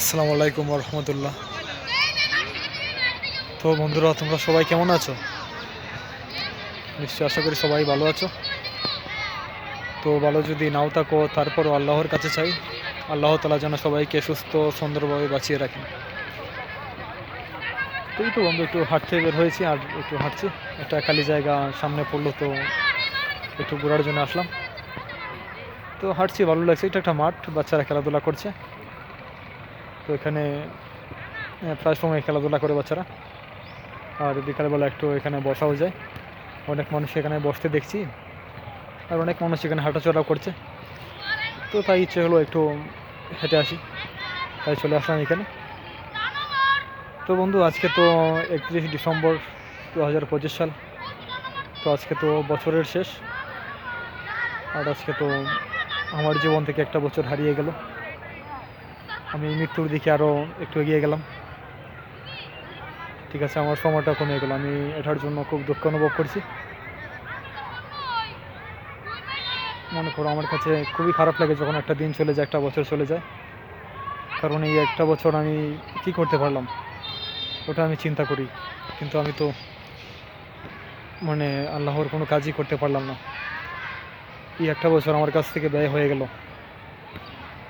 আসসালামু আলাইকুম রহমতুল্লাহ। তো বন্ধুরা, তোমরা সবাই কেমন আছো? নিশ্চয়ই আশা করি সবাই ভালো আছো। তো ভালো যদি নাও থাকো, তারপরও আল্লাহর কাছে চাই। আল্লাহ তালা যেন সবাইকে সুস্থ, সুন্দরভাবে বাঁচিয়ে রাখেন। তো এই তো বন্ধু, একটু হাঁটতে বের হয়েছি আর একটু হাঁটছি। একটা খালি জায়গা সামনে পড়ল, তো একটু ঘোরার জন্য আসলাম। তো হাঁটছি, ভালো লাগছে। এটা একটা মাঠ, বাচ্চারা খেলাধুলা করছে। তো এখানে প্রায় সময় খেলাধুলা করে বাচ্চারা। আর বিকালবেলা একটু এখানে বসাও যায়। অনেক মানুষ এখানে বসতে দেখছি। আর অনেক মানুষ এখানে হাঁটাচলা করছে। তো তাই ইচ্ছে হলো একটু হেঁটে আসি। তাই চলে আসলাম এখানে। তো বন্ধু, আজকে তো একত্রিশ ডিসেম্বর দু হাজার পঁচিশ সাল। তো আজকে তো বছরের শেষ। আর আজকে তো আমার জীবন থেকে একটা বছর হারিয়ে গেল। আমি মৃত্যুর দিকে আরও একটু এগিয়ে গেলাম। ঠিক আছে, আমার সময়টা কমে গেল। আমি এটার জন্য খুব দুঃখ অনুভব করছি। মনে করো আমার কাছে খুবই খারাপ লাগে যখন একটা দিন চলে যায়, একটা বছর চলে যায়। কারণ এই একটা বছর আমি কি করতে পারলাম, ওটা আমি চিন্তা করি। কিন্তু আমি তো মানে আল্লাহর কোনো কাজই করতে পারলাম না। এই একটা বছর আমার কাছ থেকে ব্যয় হয়ে গেল।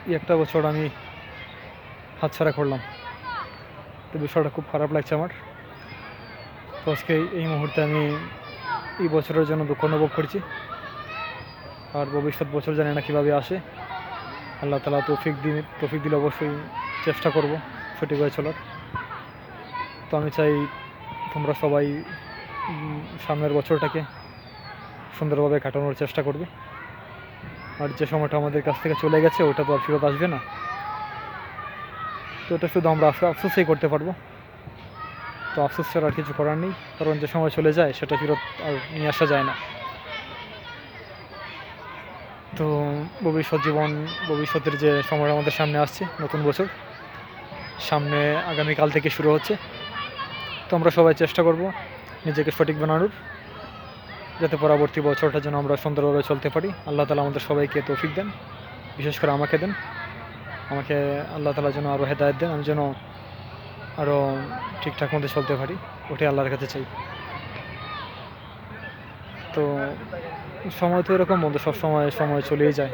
এই একটা বছর আমি হাতছাড়া করলাম। তো বিষয়টা খুব খারাপ লাগছে আমার। তো আজকে এই- মুহূর্তে আমি এই বছরের জন্য দুঃখ অনুভব করছি। আর ভবিষ্যৎ বছর জানি না কীভাবে আসে। আল্লাহ তালা তৌফিক দিন, তৌফিক দিলে অবশ্যই চেষ্টা করব সঠিকভাবে চলার। তো আমি চাই তোমরা সবাই সামনের বছরটাকে সুন্দরভাবে কাটানোর চেষ্টা করবে। আর যে সময়টা আমাদের কাছ থেকে চলে গেছে, ওটা তো আর ফেরত আসবে না। তো এটা শুধু আমরা আফসো- আফসোসই করতে পারব। তো আফসোস ছাড়া আর কিছু করার নেই, কারণ যে সময় চলে যায় সেটা ফেরত আর নিয়ে আসা যায় না। তো ভবিষ্যৎ জীবন, ভবিষ্যতের যে সময় আমাদের সামনে আসছে, নতুন বছর, সামনে আগামীকাল থেকে শুরু হচ্ছে। তো আমরা সবাই চেষ্টা করব নিজেকে সঠিক বানানোর, যাতে পরবর্তী বছরটা যেন আমরা সুন্দরভাবে চলতে পারি। আল্লাহ তালা আমাদের সবাইকে তৌফিক দেন, বিশেষ করে আমাকে দেন। আমাকে আল্লাহ তালা যেন আরও হেদায়ত দেন আমি যেন আরও ঠিকঠাক মতো চলতে পারি ওটাই আল্লাহর কাছে চাই। তো সময় তো এরকম বন্ধু সব সময় সময় চলেই যায়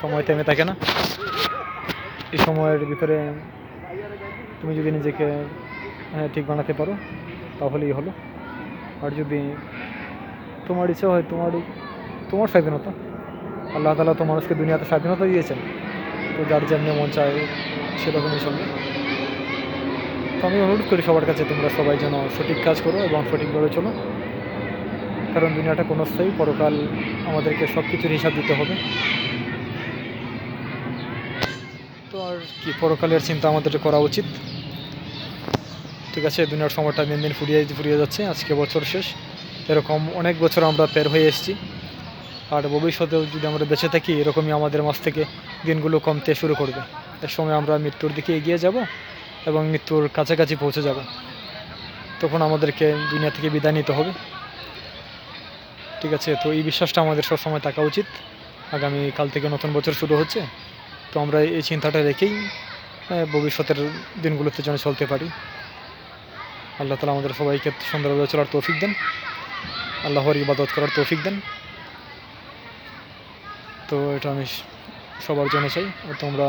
সময় থেমে থাকে না। এই সময়ের ভিতরে তুমি যদি নিজেকে হ্যাঁ, ঠিক বানাতে পারো তাহলেই হলো। আর যদি তোমার ইচ্ছা হয় তোমার তোমার স্বাধীনতা আল্লাহ তালা তো মানুষকে দুনিয়াতে স্বাধীনতা দিয়েছেন তো যার যেমনি মন চায় সেরকমই চলবে তো আমি অনুরোধ করি সবার কাছে তোমরা সবাই যেন সঠিক কাজ করো এবং সঠিকভাবে চলো। কারণ দুনিয়াটা কোনো স্থায়ী পরকাল আমাদেরকে সব কিছুর হিসাব দিতে হবে। তো আর কি, পরকালের চিন্তা আমাদের করা উচিত। ঠিক আছে, দুনিয়ার সময়টা দিন দিন ফুরিয়ে ফুরিয়ে যাচ্ছে, আজকে বছর শেষ। এরকম অনেক বছর আমরা পের হয়ে এসেছি। আর ভবিষ্যতেও যদি আমরা বেঁচে থাকি, এরকমই আমাদের মাছ থেকে দিনগুলো কমতে শুরু করবে। এর সময় আমরা মৃত্যুর দিকে এগিয়ে যাব এবং মৃত্যুর কাছাকাছি পৌঁছে যাব। তখন আমাদেরকে দুনিয়া থেকে বিদায় নিতে হবে। ঠিক আছে, তো এই বিশ্বাসটা আমাদের সবসময় থাকা উচিত। আগামী কাল থেকে নতুন বছর শুরু হচ্ছে। তো আমরা এই চিন্তাটা রেখেই ভবিষ্যতের দিনগুলোতে যেন চলতে পারি। আল্লাহ তালা আমাদের সবাইকে সুন্দরভাবে চলার তৌফিক দেন। আল্লাহর ইবাদত করার তৌফিক দেন। তো এটা আমি সবার জন্য চাই। তোমরা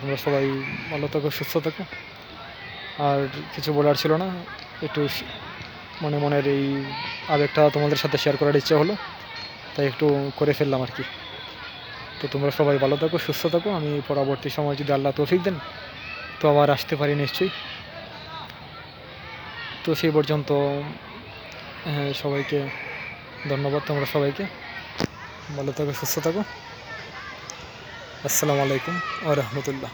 তোমরা সবাই ভালো থাকো, সুস্থ থাকো। আর কিছু বলার ছিল না, একটু মনে মনের এই আবেগটা তোমাদের সাথে শেয়ার করার ইচ্ছা হলো, তাই একটু করে ফেললাম আর কি। তো তোমরা সবাই ভালো থাকো, সুস্থ থাকো। আমি পরবর্তী সময় যদি আল্লাহ তৌফিক দেন, তো আবার আসতে পারি নিশ্চয়ই। তো সেই পর্যন্ত সবাইকে ধন্যবাদ তোমরা সবাইকে। ভালো থাকো সুস্থ থাকো। আসসালামু আলাইকুম ও রহমতুল্লাহ।